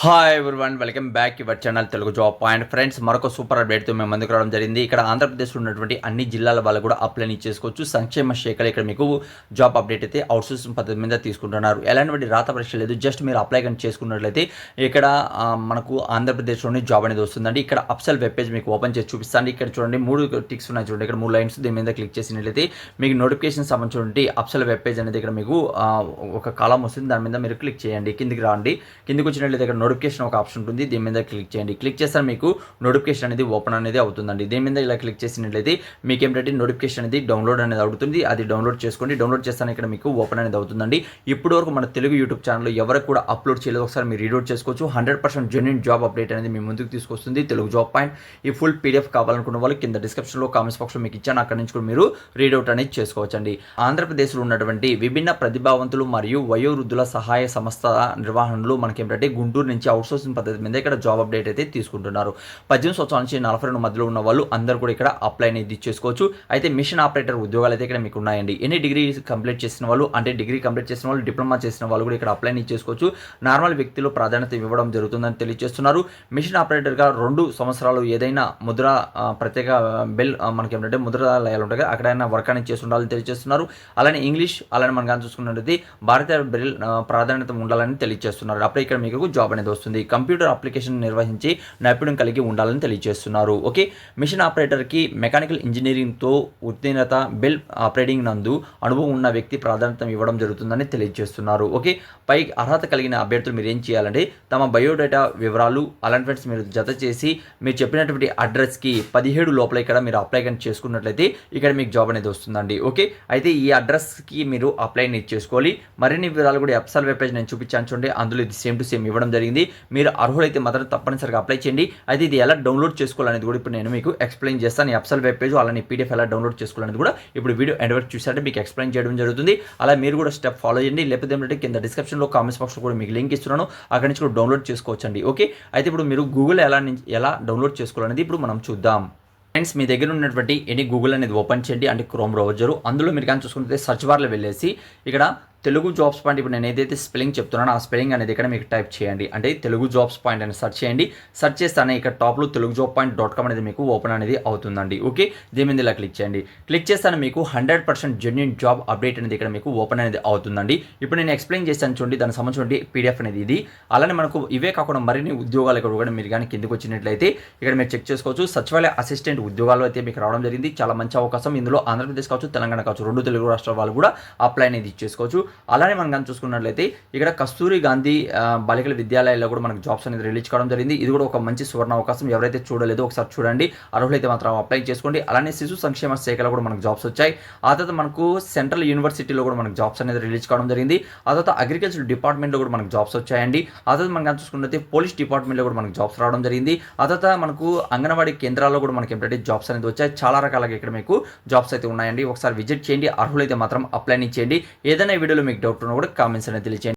Hi one welcome back your channel Telugu job point friends మరొక super అప్డేట్తో మేము ముందుకు రావడం జరిగింది. ఇక్కడ ఆంధ్రప్రదేశ్లో ఉన్నటువంటి అన్ని జిల్లాల వాళ్ళు కూడా అప్లై చేసుకోవచ్చు. సంక్షేమ శాఖలు ఇక్కడ మీకు జాబ్ అప్డేట్ అయితే అవుట్సోర్సింగ్ పద్ధతి మీద తీసుకుంటున్నారు. ఎలాంటి రాత పరీక్ష లేదు. జస్ట్ మీరు అప్లై కానీ చేసుకున్నట్లయితే ఇక్కడ మనకు ఆంధ్రప్రదేశ్లోని జాబ్ అనేది వస్తుందండి. ఇక్కడ అప్సెల్ వెబ్ పేజ్ మీకు ఓపెన్ చేసి చూపిస్తాను. ఇక్కడ చూడండి మూడు టిక్స్ ఉన్నాయి చూడండి. ఇక్కడ మూడు లైన్స్ దీని మీద క్లిక్ చేసినట్లయితే మీకు నోటిఫికేషన్ సంబంధించినటువంటి అప్సెల్ వెబ్ పేజ్ అనేది ఇక్కడ మీకు ఒక కాలం వస్తుంది. దాని మీద మీరు క్లిక్ చేయండి. కిందికి రాండి. కిందికి వచ్చినట్లయితే ఇక్కడ నోటిఫికేషన్ ఒక ఆప్షన్ ఉంటుంది. దీని మీద క్లిక్ చేయండి. క్లిక్ చేస్తే మీకు నోటిఫికేషన్ అనేది ఓపెన్ అనేది అవుతుందండి. దీని మీద ఇలా క్లిక్ చేసినట్లయితే మీకు ఏంటంటే నోటిఫికేషన్ అనేది డౌన్లోడ్ అనేది అవుతుంది. అది డౌన్లోడ్ చేసుకోండి. డౌన్లోడ్ చేస్తాను ఇక్కడ మీకు ఓపెన్ అనేది అవుతుందండి. ఇప్పుడు వరకు మన తెలుగు యూట్యూబ్ ఛానల్ ఎవరికి కూడా అప్లోడ్ చేయలేదు. ఒకసారి మీరు రీడౌట్ చేసుకోవచ్చు. Hundred percent genuine job update అనేది మీ ముందుకు తీసుకొస్తుంది. తెలుగు జాబ్ పాయింట్ ఈ ఫుల్ పీడిఎఫ్ కావాలనుకున్న వాళ్ళు కింద డిస్క్రిప్షన్లో కామెంట్స్ బాక్స్లో మీకు ఇచ్చాను. అక్కడ నుంచి కూడా మీరు రీడౌట్ అనేది చేసుకోవచ్చండి. ఆంధ్రప్రదేశ్లో ఉన్నటువంటి విభిన్న ప్రతిభావంతులు మరియు వయోవృద్ధుల సహాయ సంస్థ నిర్వహణలు మనకి ఏంటంటే గుంటూరు నుంచి అవుట్సోర్సింగ్ పద్ధతి మీద ఇక్కడ జాబ్ అప్డేట్ అయితే తీసుకుంటున్నారు. పద్దెనిమిది సంవత్సరాల నుంచి నలభై రెండు మధ్యలో ఉన్న వాళ్ళు అందరూ కూడా ఇక్కడ అప్లై అనేది చేసుకోవచ్చు అయితే మిషన్ ఆపరేటర్ ఉద్యోగాలు అయితే ఇక్కడ మీకు ఉన్నాయండి. ఎన్ని డిగ్రీ కంప్లీట్ చేసిన వాళ్ళు అంటే డిగ్రీ కంప్లీట్ చేసిన వాళ్ళు డిప్లొమా చేసిన వాళ్ళు కూడా ఇక్కడ అప్లై అనేది చేసుకోవచ్చు నార్మల్ వ్యక్తులు ప్రాధాన్యత ఇవ్వడం జరుగుతుందని తెలియజేస్తున్నారు. మిషన్ ఆపరేటర్గా రెండు సంవత్సరాలు ఏదైనా ముద్ర ప్రత్యేక బెల్ మనకి ఏంటంటే ముద్రాలయాలు ఉంటాయి అక్కడైనా వర్క్ అనేది చేసి ఉండాలని తెలియజేస్తున్నారు. అలానే ఇంగ్లీష్ అలానే మనం కానీ చూసుకున్నట్లయితే భారతీయ బెల్ ప్రాధాన్యత ఉండాలని తెలియజేస్తున్నారు. అప్పుడే ఇక్కడ మీకు జాబ్ అనేది వస్తుంది. కంప్యూటర్ అప్లికేషన్ నిర్వహించి నైపుణ్యం కలిగి ఉండాలని తెలియజేస్తున్నారు. ఓకే? మిషన్ ఆపరేటర్కి మెకానికల్ ఇంజనీరింగ్తో ఉత్తీర్ణత బెల్ ఆపరేటింగ్ నందు అనుభవం ఉన్న వ్యక్తి ప్రాధాన్యత ఇవ్వడం జరుగుతుందని తెలియజేస్తున్నారు. ఓకే? పై అర్హత కలిగిన అభ్యర్థులు మీరు ఏం చేయాలంటే తమ బయోడేటా వివరాలు అలాంటిమెంట్స్ మీరు జత చేసి మీరు చెప్పినటువంటి అడ్రస్కి పదిహేడు లోపల ఇక్కడ మీరు అప్లై కానీ చేసుకున్నట్లయితే ఇక్కడ మీకు జాబ్ అనేది వస్తుందండి. ఓకే? అయితే ఈ అడ్రస్కి మీరు అప్లై చేసుకోవాలి. మరిన్ని వివరాలు కూడా ఎప్సల్ వెబ్ పేజ్ నేను చూపించాను చూడండి. అందులో ఇది సేమ్ టు సేమ్ ఇవ్వడం జరిగింది. మీరు అర్హులైతే మాత్రం తప్పనిసరిగా అప్లై చేయండి. అయితే ఇది ఎలా డౌన్లోడ్ చేసుకోవాలనేది కూడా ఇప్పుడు నేను మీకు ఎక్స్ప్లెయిన్ చేస్తాను. ఈ ఎప్సల్ వెబ్ పేజ్ అలానే పీడిఎఫ్ ఎలా డౌన్లోడ్ చేసుకోవాలనేది కూడా ఇప్పుడు వీడియో ఎండ్ వరకు చూసారంటే మీకు ఎక్స్ప్లెయిన్ చేయడం జరుగుతుంది. అలా మీరు కూడా స్టెప్ ఫాలో చేయండి. లేకపోతే ఏంటంటే కింద డిస్క్రిప్షన్లో కామెంట్స్ బాక్స్లో కూడా మీకు లింక్ ఇస్తున్నాను. అక్కడి నుంచి కూడా డౌన్లోడ్ చేసుకోవచ్చండి. ఓకే అయితే ఇప్పుడు మీరు గూగుల్ ఎలా ఎలా డౌన్లోడ్ చేసుకోవాలనేది ఇప్పుడు మనం చూద్దాం. ఫ్రెండ్స్ మీ దగ్గర ఉన్నటువంటి ఎనీ గూగుల్ అనేది ఓపెన్ చేయండి. అంటే క్రోమ్ బ్రౌజరు అందులో మీరు కానీ చూసుకుంటే సర్చ్ బార్లో వెళ్ళేసి ఇక్కడ తెలుగు జాబ్స్ పాయింట్ ఇప్పుడు నేను ఏదైతే స్పెల్లింగ్ చెప్తున్నానో ఆ స్పెల్లింగ్ అనేది ఇక్కడ మీకు టైప్ చేయండి. అంటే తెలుగు జాబ్స్ పాయింట్ అని సెర్చ్ చేయండి. సెర్చ్ చేస్తానే ఇక్కడ టాప్లో Telugu job point dot com అనేది మీకు ఓపెన్ అనేది అవుతుందండి. ఓకే? దీని మీద ఇలా క్లిక్ చేయండి. క్లిక్ చేస్తాను మీకు hundred percent genuine job update అనేది ఇక్కడ మీకు ఓపెన్ అనేది అవుతుందండి. ఇప్పుడు నేను ఎక్స్ప్లెయిన్ చేస్తాను చూడండి దానికి సంబంధించిన పీడిఎఫ్ అనేది ఇది. అలానే మనకు ఇవే కాకుండా మరిన్ని ఉద్యోగాలు ఇక్కడ కూడా మీరు కానీ కిందకు వచ్చినట్లయితే ఇక్కడ మీరు చెక్ చేసుకోవచ్చు. సచివాలయ అసిస్టెంట్ ఉద్యోగాలు అయితే మీకు రావడం జరిగింది. చాలా మంచి అవకాశం. ఇందులో ఆంధ్రప్రదేశ్ కావచ్చు తెలంగాణ కావచ్చు రెండు తెలుగు రాష్ట్రాల వాళ్ళు కూడా అప్లై అనేది చేసుకోవచ్చు. అలానే మనం కానీ చూసుకున్నట్లయితే ఇక్కడ కస్తూరి గాంధీ బాలికల విద్యాలయాల్లో కూడా మనకు జాబ్స్ అనేది రిలీజ్ కావడం జరిగింది. ఇది కూడా ఒక మంచి సువర్ణ అవకాశం. ఎవరైతే చూడలేదో ఒకసారి చూడండి. అర్హులైతే మాత్రం అప్లై చేసుకోండి. అలానే శిశు సంక్షేమ శాఖలో కూడా మనకు జాబ్స్ వచ్చాయి. ఆ తర్వాత మనకు సెంట్రల్ యూనివర్సిటీలో కూడా మనకు జాబ్స్ అనేది రిలీజ్ కావడం జరిగింది. ఆ తర్వాత అగ్రికల్చర్ డిపార్ట్మెంట్లో కూడా మనకు జాబ్స్ వచ్చాయండి. ఆ తర్వాత మనం కానీ చూసుకున్నట్లయితే పోలీస్ డిపార్ట్మెంట్లో కూడా మనకు జాబ్స్ రావడం జరిగింది. ఆ తర్వాత మనకు అంగన్వాడీ కేంద్రాల్లో కూడా మనకి ఏంటంటే జాబ్స్ అనేది వచ్చాయి. చాలా రకాలుగా ఇక్కడ మీకు జాబ్స్ అయితే ఉన్నాయండి. ఒకసారి విజిట్ చేయండి. అర్హులైతే మాత్రం అప్లై చేయండి. ఏదైనా వీడియోలో మీకు డౌట్ ఉన్నా కూడా కామెంట్స్ అనేది తెలియచేయండి.